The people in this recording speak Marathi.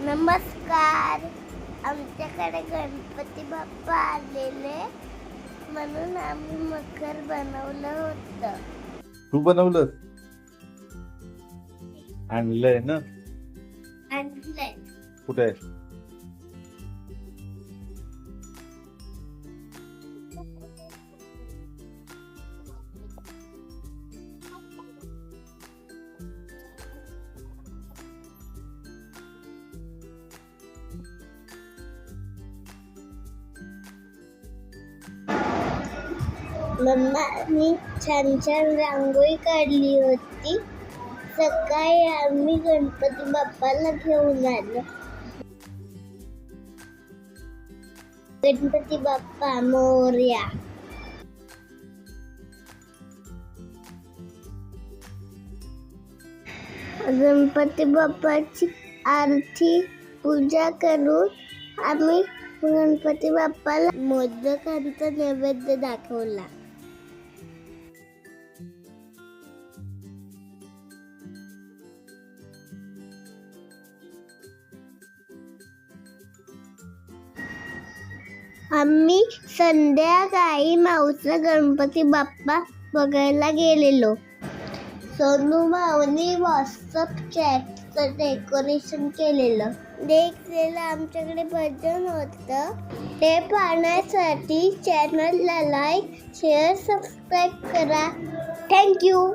नमस्कार. आमच्याकडे गणपती बाप्पा आलेले. म्हणून आम्ही मकर बनवलं होतं. तू बनवलं आणलंय ना? आणलंय. कुठे आहे? मम्मा मी छान छान रांगोळी काढली होती. सकाळी आम्ही गणपती बाप्पाला घेऊन आलो. गणपती बाप्पा मोर्या. गणपती बाप्पाची आरती पूजा करून आम्ही गणपती बाप्पाला मोदकांचा नैवेद्य दाखवला. आम्ही संध्याकाळी माऊचा गणपती बाप्पा बघायला गेलेलो. सोनू भाऊनी व्हॉट्सअप चॅटचं डेकोरेशन केलेलं. देखलेलं आमच्याकडे भजन होतं. ते पाहण्यासाठी चॅनलला लाईक शेअर सबस्क्राईब करा. Thank you